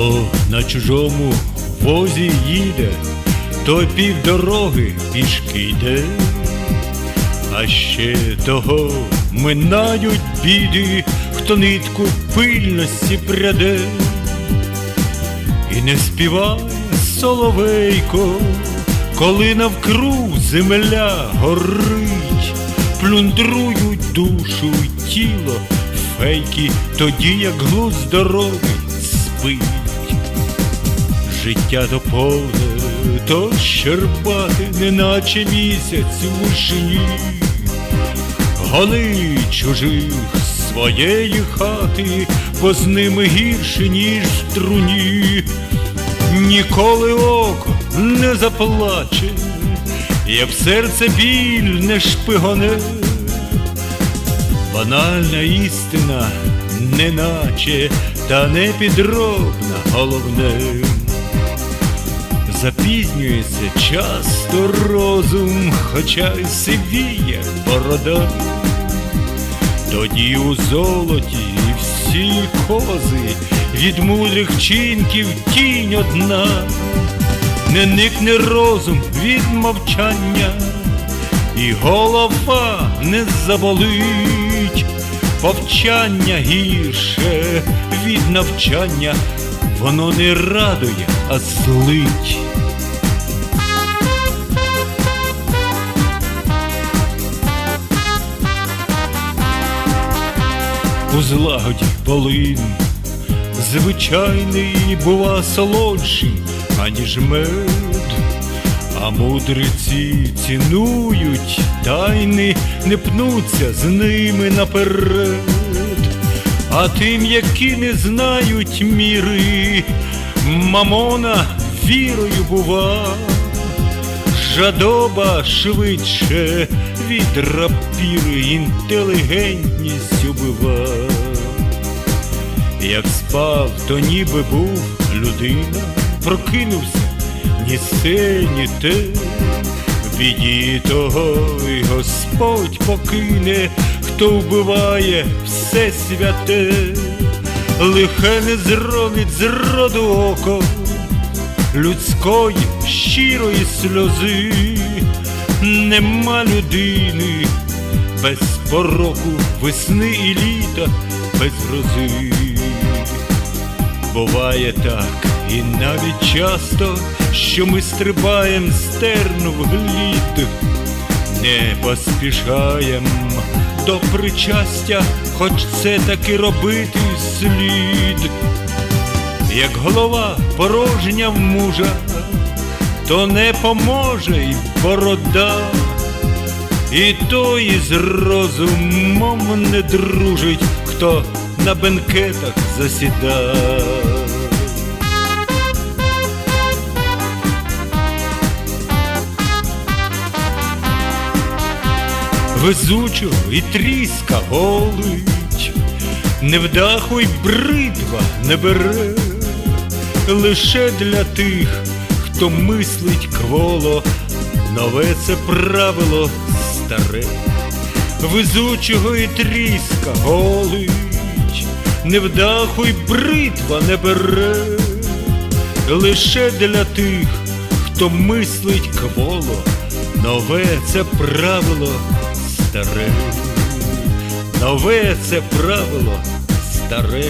Хто на чужому возі їде, то півдороги пішки йде, а ще того минають біди, хто нитку пильності пряде, і не співає соловейко, коли навкруг земля горить, плюндрують душу й тіло, фейки, тоді як глузд здоровий спить. Життя доповне, то щербати, неначе місяць у вишині. Гони чужих своєї хати, бо з ними гірше, ніж в труні. Ніколи око не заплаче, як серце біль не шпигоне. Банальна істина, неначе, та не підробна головне. Запізнюється часто розум, хоча й сивіє борода. Тоді у золоті всі кози від мудрих вчинків тінь одна, не никне розум від мовчання, і голова не заболить, повчання гірше від навчання, воно не радує, а злить. У злагоді полин, звичайний бува солодший, аніж мед, а мудреці цінують тайни, не пнуться з ними наперед, а тим, які не знають міри, мамона вірою бува. Жадоба швидше від рапіри інтелігентність убива. Як спав, то ніби був людина, прокинувся ні се, ні те, в біді того і Господь покине, хто вбиває все святе, лихе не зронить з роду око людської щирої сльози, нема людини без пороку, весни і літа, без грози. Буває так, і навіть часто, що ми стрибаєм стерну в глід, не поспішаєм до причастя, хоч це таки робити слід як голова порожня в мужа, то не поможе й борода, і той із розумом не дружить, хто на бенкетах засіда. Везучого і тріска голить, невдаху й бридва не бере лише для тих, хто мислить кволо, нове це правило старе, везучого і тріска голить, невдаху й бритва не бере, лише для тих, хто мислить кволо, нове це правило старе, нове це правило старе.